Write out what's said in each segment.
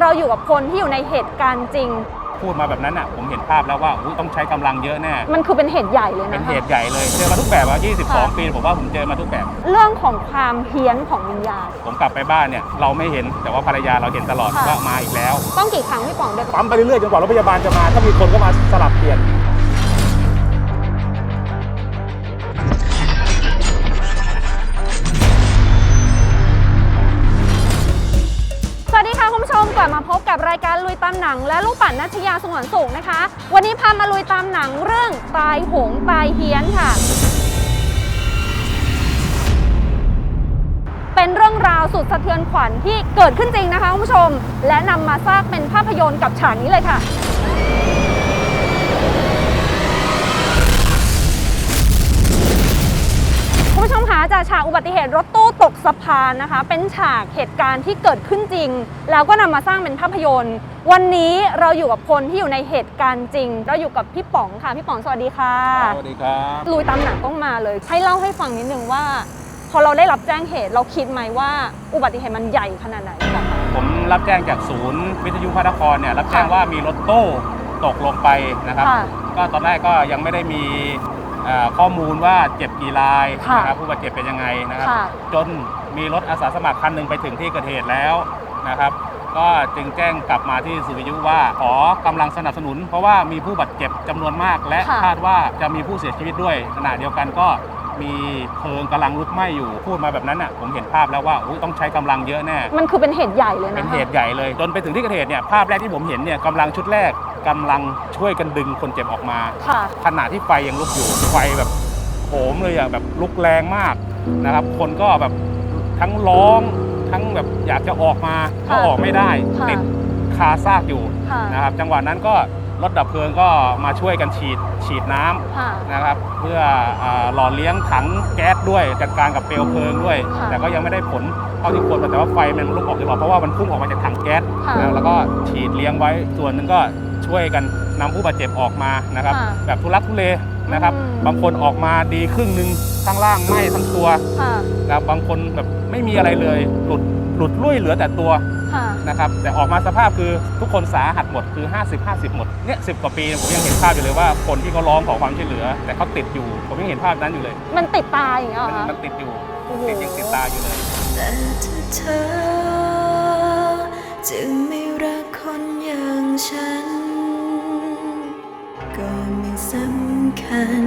เราอยู่กับคนที่อยู่ในเหตุการณ์จริง พูดมาแบบนั้นอะผมเห็นภาพแล้วว่าอุ๊ยต้องใช้กำลังเยอะแน่มันคือเป็นเหตุใหญ่เลยเป็นนะเหคะตุใหญ่เลยเจอมาทุกแบบอะค่ะ 22 ปีผมว่าผมเจอมาทุกแบบ เรื่องของความเฮี้ยนของวิญญาณ ผมกลับไปบ้านเนี่ยเราไม่เห็นแต่ว่าภรรยาเราเห็นตลอดค่ะ ว่ามาอีกแล้ว ต้องกี่ครั้งพี่ป๋องเดินปั๊มไปเรื่อยๆจนกว่ารถพยาบาลจะมาถ้ามีคนก็มาสลับเปลี่ยน ลับมาพบกับรายการลุยตามหนัง และลูกปั่นนัชยาสงวนสุขนะคะ วันนี้พามาลุยตามหนังเรื่องตายโหงตายเฮี้ยนค่ะ เป็นเรื่องราวสุดสะเทือนขวัญที่เกิดขึ้นจริงนะคะคุณผู้ชม และนำมาสร้างเป็นภาพยนตร์กับฉากนี้เลยค่ะ คุณผู้ชมคะจากฉากอุบัติเหตุรถตู้ตกสะพานนะคะ เป็นฉากเหตุการณ์ที่เกิดขึ้นจริง แล้วก็นำมาสร้างเป็นภาพยนตร์ วันนี้เราอยู่กับคนที่อยู่ในเหตุการณ์จริง เราอยู่กับพี่ป๋องค่ะ พี่ป๋องสวัสดีค่ะ สวัสดีครับลุยตามหนังต้องมาเลย ให้เล่าให้ฟังนิดนึงว่า พอเราได้รับแจ้งเหตุเราคิดไหมว่าอุบัติเหตุมันใหญ่ขนาดไหนพี่ป๋องคะผมรับแจ้งจากศูนย์วิทยุพระนครเนี่ยรับแจ้งค่ะว่ามีรถตู้ตกลงไปนะครับค่ะก็ตอนแรกก็ยังไม่ได้มีเอ่อข้อมูลว่าเจ็บกี่รายค่ะนะครับผู้บาดเจ็บเป็นยังไงนะครับ ค่ะ จนมีรถอาสาสมัครคันหนึ่งไปถึงที่เกิดเหตุแล้วนะครับ ก็จึงแจ้งกลับมาที่ศูนย์วิทยุว่าขอกำลังสนับสนุน เพราะว่ามีผู้บาดเจ็บจำนวนมาก และค่ะ คาดว่าจะมีผู้เสียชีวิตด้วยขณะเดียวกันก็ มีเพลิงกำลังลุกไหม้อยู่พูดมาแบบนั้นอะผมเห็นภาพแล้วว่าอุ๊ยต้องใช้กำลังเยอะแน่ มันคือเป็นเหตุใหญ่เลยเป็นนะเหคะตุใหญ่เลยจนไปถึงที่เกิดเหตุเนี่ยภาพแรกที่ผมเห็นเนี่ยกำลังชุดแรกกำลังช่วยกันดึงคนเจ็บออกมา ค่ะ ขณะที่ไฟยังลุกอยู่ไฟแบบโหมเลยอะแบบลุกแรงมากนะครับ คนก็แบบทั้งร้องทั้งแบบอยากจะออกมาก็ค่ะออกไม่ได้ค่ะ ติดคาซากอยู่ค่ะ นะครับ จังหวะนั้นก็ รถดับเพลิงก็มาช่วยกันฉีดฉีดน้ำค่ะนะครับ เพื่ออาหล่อเลี้ยงถังแก๊สด้วยจัดการกับเปลวเพลิงด้วย ค่ะแต่ก็ยังไม่ได้ผลเท่าที่ควรแต่ว่าไฟมันลุกออกดีกว่าเพราะว่ามันพุ่งออกมาจากถังแก๊สค่ะ นะแล้วก็ฉีดเลี้ยงไว้ส่วนหนึ่งก็ช่วยกันนำผู้บาดเจ็บออกมานะครับ ค่ะ แบบทุลักทุเลนะครับ อืม บางคนออกมาดีครึ่งหนึ่งข้างล่างไหม้ทั้งตัว ค่ะ นะครับบางคนแบบไม่มีอะไรเลยหลุดหลุดลุ่ยเหลือแต่ตัว ค่ะ นะครับแต่ออกมาสภาพคือทุกคนสาหัสหมดคือ 50 50 หมดเนี่ยสิกว่าปีผมยังเห็นภาพอยู่เลยว่าคนที่เขาร้องขอความช่วยเหลือ แต่เขาติดอยู่ผมยังเห็นภาพนั้นอยู่เลยมันติดตาอย่างเงี้ยเหรมัอนคะ มันติดอยู่โอ้โห ติดยังติดตาอยู่เลย แต่ถ้าเธอจะไม่รักคนอย่างฉัน ก็ไม่สำคัญ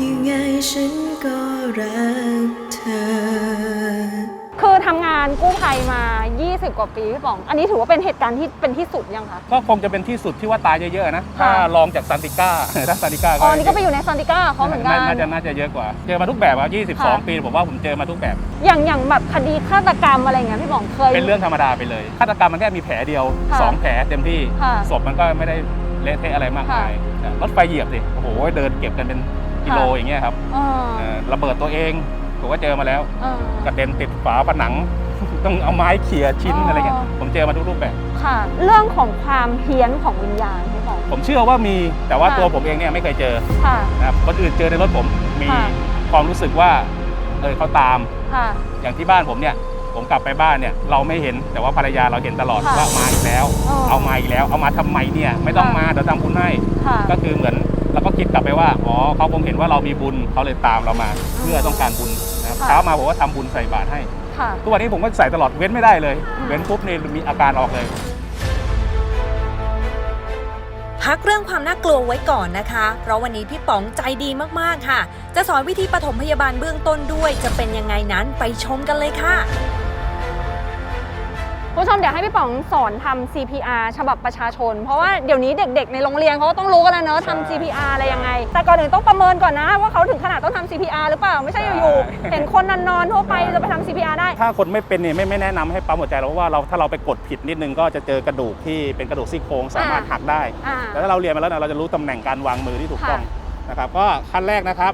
ยังไงฉันก็รักเธอคือทำงานกู้ภัยมา 20 กว่าปีพี่ป๋อง อันนี้ถือว่าเป็นเหตุการณ์ที่เป็นที่สุดยังคะ ก็คงจะเป็นที่สุดที่ว่าตายเยอะๆนะค่ะถ้าลองจากซันติก้า ถ้าซันติก้าอ๋อ นี่ก็ไปอยู่ในซานติก้าเขาเหมือนกัน น่าจะน่าจะเยอะกว่า เจอมาทุกแบบอะค่ะ22 ปีผมว่าผมเจอมาทุกแบบ อย่างอย่างแบบคดีฆาตกรรมอะไรเงี้ยพี่ป๋องเคย เป็นเรื่องธรรมดาไปเลย ฆาตกรรมมันแค่มีแผลเดียวค่ะ2แผลเต็มที่ค่ะศพมันก็ไม่ได้เละเทะอะไรมากมาย รถไฟเหยียบสิ โอ้โห เดินเก็บกันเป็นกิโลค่ะอย่างเงี้ยครับเออเอ่อระเบิดตัวเองผมก็เจอมาแล้วเออกระเด็นติดฝาผนัง ต้องเอาไม้เขี่ยชิ้นอ๋อออะไรเงี้ยผมเจอมาทุกรูปแบบ ค่ะ เรื่องของความเฮี้ยนของวิญญาณพี่ป๋องผมเชื่อว่ามีแต่ว่าค่ะ ตัวผมเองเนี่ยไม่เคยเจอค่ะ นะครับคนอื่นเจอในรถผมมีค่ะ ความรู้สึกว่าเออเขาตาม ค่ะ อย่างที่บ้านผมเนี่ย ผมกลับไปบ้านเนี่ย เราไม่เห็นแต่ว่าภรรยาเราเห็นตลอดค่ะว่ามาอีกแล้ว อ๋อเอามาอีกแล้ว เอามาทำไมเนี่ย ไม่ต้องค่ะ มาเดี๋ยวทำบุญให้ ค่ะก็คือเหมือนเราก็คิดกลับไปว่าอ๋อเขาคงเห็นว่าเรามีบุญเขาเลยตามเรามา เพื่อต้องการบุญนะครับค่ะเช้ามาผมก็ทำบุญใส่บาตรให้ ค่ะ ทุกวันนี้ผมก็ใส่ตลอดเว้นไม่ได้เลยอืมเว้นปุ๊บนี่มีอาการออกเลย พักเรื่องความน่ากลัวไว้ก่อนนะคะ เพราะวันนี้พี่ป๋องใจดีมากๆค่ะ จะสอนวิธีปฐมพยาบาลเบื้องต้นด้วย จะเป็นยังไงนั้นไปชมกันเลยค่ะ คุณผู้ชมเดี๋ยวให้พี่ป๋องสอนทำ CPR ฉบับประชาชน เพราะว่าเดี๋ยวนี้เด็กๆ ในโรงเรียนเขาก็ต้องรู้กันแล้วเนอะใช่ทำ CPR อะไรยังไง แต่ก่อนอื่นต้องประเมินก่อนนะ ว่าเขาถึงขนาดต้องทำ CPR หรือเปล่าไม่ใช่อยู่ๆเห็นคนนอนๆทั่วไปจะไปทำ CPR ได้ ถ้าคนไม่เป็นเนี่ยไม่ไม่แนะนำให้ปั๊มหัวใจเราเพราะว่าเราถ้าเราไปกดผิดนิดนึงก็จะเจอกระดูกที่เป็นกระดูกซี่โครงสามารถอ่าหักได้อ่าแต่ถ้าเราเรียนมาแล้วเนี่ยเราจะรู้ตำแหน่งการวางมือที่ถูกต้องค่ะนะครับก็ขั้นแรกนะครับ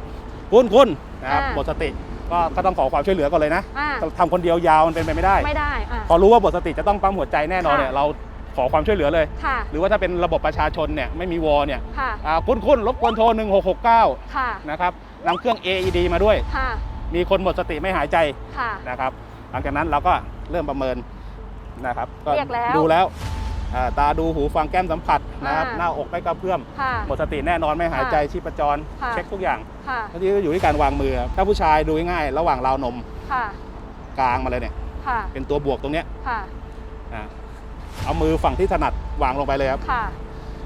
คุณคุณนะครับอ่าหมดสติ ก็ก็ต้องขอความช่วยเหลือก่อนเลยนะอ่าทำคนเดียวยาวมันเป็นไปไม่ได้ ไม่ได้อ่า พอรู้ว่าหมดสติจะต้องปั๊มหัวใจแน่นอนค่ะ เนี่ยเราขอความช่วยเหลือเลย ค่ะ หรือว่าถ้าเป็นระบบประชาชนเนี่ยไม่มีวอเนี่ยค่ะ อ่าคุณคุณรบกวนโทร 1669 ค่ะ นะครับนำเครื่อง AED มาด้วย ค่ะ มีคนหมดสติไม่หายใจค่ะ นะครับ หลังจากนั้นเราก็เริ่มประเมินนะครับเรียกแล้ว ดูแล้วอ่า ตาดูหูฟังแก้มสัมผัสนะครับอ่าหน้าอกไม่กระเพื่อมค่ะหมดสติแน่นอนไม่หายใจค่ะชีพจรค่ะเช็คทุกอย่างค่ะบางทีก็อยู่ที่การวางมือครับถ้าผู้ชายดูง่ายๆระหว่างราวนมค่ะกลางมาเลยเนี่ยค่ะเป็นตัวบวกตรงเนี้ยค่ะอ่าเอามือฝั่งที่ถนัดวางลงไปเลยครับค่ะ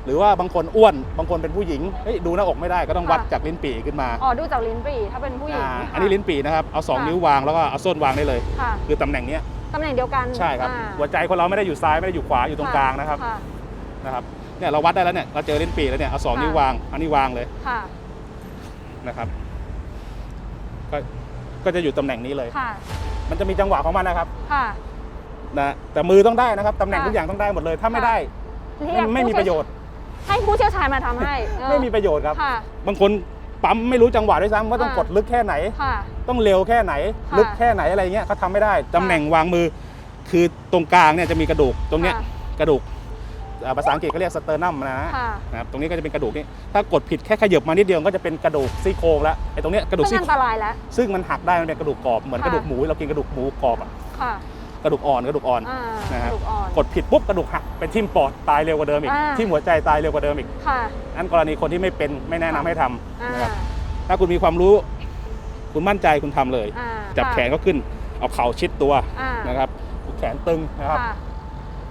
หรือว่าบางคนอ้วนบางคนเป็นผู้หญิงเฮ้ยดูหน้าอกไม่ได้ก็ต้องค่ะวัดจากลิ้นปี่ขึ้นมาอ๋อดูจากลิ้นปี่ถ้าเป็นผู้หญิงอ่าค่ะอันนี้ลิ้นปี่นะครับเอาสองค่ะนิ้ววางแล้วก็เอาส้นวางได้เลยค่ะคือตำแหน่งเนี้ย ตำแหน่งเดียวกันใช่ครับ อ่าหัวใจคนเราไม่ได้อยู่ซ้ายไม่ได้อยู่ขวาอยู่ตรงกลางนะครับค่ะนะครับเนี่ยเราวัดได้แล้วเนี่ยเราเจอลิ้นปี่แล้วเนี่ยเอาสองค่ะนิ้ววางอันนี้วางเลยค่ะนะครับก็ก็จะอยู่ตำแหน่งนี้เลย ค่ะมันจะมีจังหวะของมันนะครับค่ะ นะแต่มือต้องได้นะครับตำแหน่งค่ะ ทุกอย่างต้องได้หมดเลย ถ้าไม่ค่ะได้เรียกไม่มีประโยชน์ ให้ผู้เชี่ยวชาญมาทำให้เออไม่มีประโยชน์ครับ ค่ะ บางคนปั๊มไม่รู้จังหวะด้วยซ้ำว่าต้องอ่ากดลึกแค่ไหน ค่ะ ต้องเร็วแค่ไหนค่ะลึกแค่ไหนอะไรเงี้ยเขาทำไม่ได้ตำแหน่งวางมือ คือตรงกลางเนี่ยจะมีกระดูกตรงเนี้ยค่ะกระดูกอ่าภาษาอังกฤษเขาเรียกสเตอร์นัมนะค่ะ นะครับตรงนี้ก็จะเป็นกระดูกนี่ถ้ากดผิดแค่ขยับมานิดเดียวก็จะเป็นกระดูกซี่โครงแล้วไอ้ตรงเนี้ยกระดูกซึ่งซี่อันตรายแล้ว ซึ่งมันหักได้มันเป็นกระดูกกรอบเหมือนค่ะ กระดูกหมูเรากินกระดูกหมูกรอบอะค่ะกระดูกอ่อนกระดูกอ่อน อ่านะฮะกระดูกอ่อน กดผิดปุ๊บกระดูกหักเป็นทิ่มปอดตายเร็วกว่าเดิมอีกอ่า ทิ่มหัวใจตายเร็วกว่าเดิมอีกค่ะอันกรณีคนที่ไม่เป็นไม่แนะนำให้ทำอ่านะครับถ้าคุณมีความรู้ คุณมั่นใจคุณทำเลยอ่าจับแขนก็ขึ้น เอาเข่าชิดตัวอ่านะครับ แขนตึงนะครับค่ะ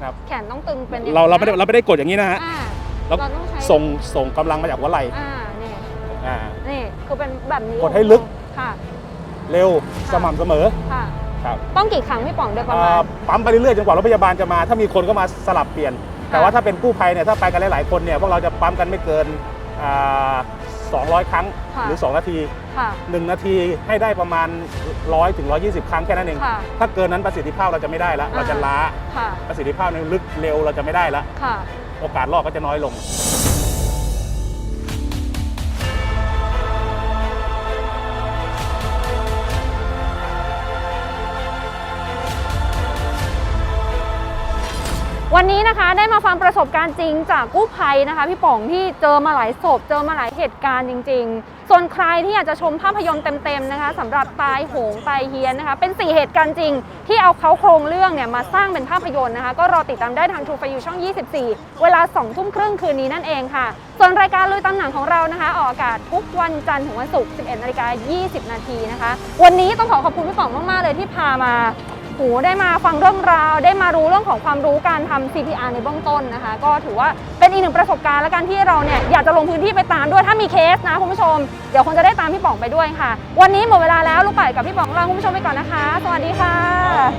ครับแขนต้องตึงเป็นอย่งเราเราไม่ได้นี้นะเราไม่ได้กดอย่างนี้นะฮะอ่าเราเราต้องใช้ส่งส่งกำลังมาจากหัวไหล่อ่านี่อ่านี่คือเป็นแบบนี้กดให้ลึกค่ะ เร็วสม่ำเสมอค่ะครับต้องกี่ครั้งพี่ป๋องโดยประมาอ่าณปั๊มไปเรื่อยๆจนกว่ารถพยาบาลจะมา ถ้ามีคนก็มาสลับเปลี่ยน แต่ว่าถ้าเป็นกู้ภัยเนี่ยถ้าไปกันหลายๆคนเนี่ยพวกเราจะปั๊มกันไม่เกินอ่า200 ครั้งค่ะหรือ 2 นาที ค่ะ 1 นาทีให้ได้ประมาณ 100ถึง120 ครั้งแค่นั้นเอง ค่ะถ้าเกินนั้นประสิทธิภาพเราจะไม่ได้แล้วเราจะล้า ค่ะประสิทธิภาพในลึกเร็วเราจะไม่ได้แล้วค่ะ โอกาสรอดก็จะน้อยลง วันนี้นะคะได้มาฟังประสบการณ์จริงจากกู้ภัยนะคะ พี่ป๋องที่เจอมาหลายศพเจอมาหลายเหตุการณ์จริง ๆ ส่วนใครที่อยากจะชมภาพยนตร์เต็มๆนะคะสำหรับตายโหงตายเฮียนนะคะ เป็น 4 เหตุการณ์จริง ที่เอาเขาโครงเรื่องเนี่ยมาสร้างเป็นภาพยนตร์นะคะ ก็รอติดตามได้ทาง True for You ช่อง 24 เวลา2ทุ่มครึ่งคืนนี้นั่นเองค่ะ ส่วนรายการลุยตำหนังของเรานะคะ ออกอากาศทุกวันจันทร์ถึงวันศุกร์ 11นาฬิกา20 นาทีนะคะ วันนี้ต้องขอขอบคุณพี่ป๋องมากๆเลยที่พามาโหได้มาฟังเรื่องราวได้มารู้ ของความรู้การทำ CPR ในเบื้องต้นนะคะ ก็ถือว่าเป็นอีกหนึ่งประสบการณ์และการที่เราเนี่ยอยากจะลงพื้นที่ไปตามด้วยถ้ามีเคสนะคุณผู้ชม เดี๋ยวคงจะได้ตามพี่ป๋องไปด้วยค่ะ วันนี้หมดเวลาแล้วลูกป่ายกับพี่ป๋องลาคุณผู้ชมไปก่อนนะคะ สวัสดีค่ะ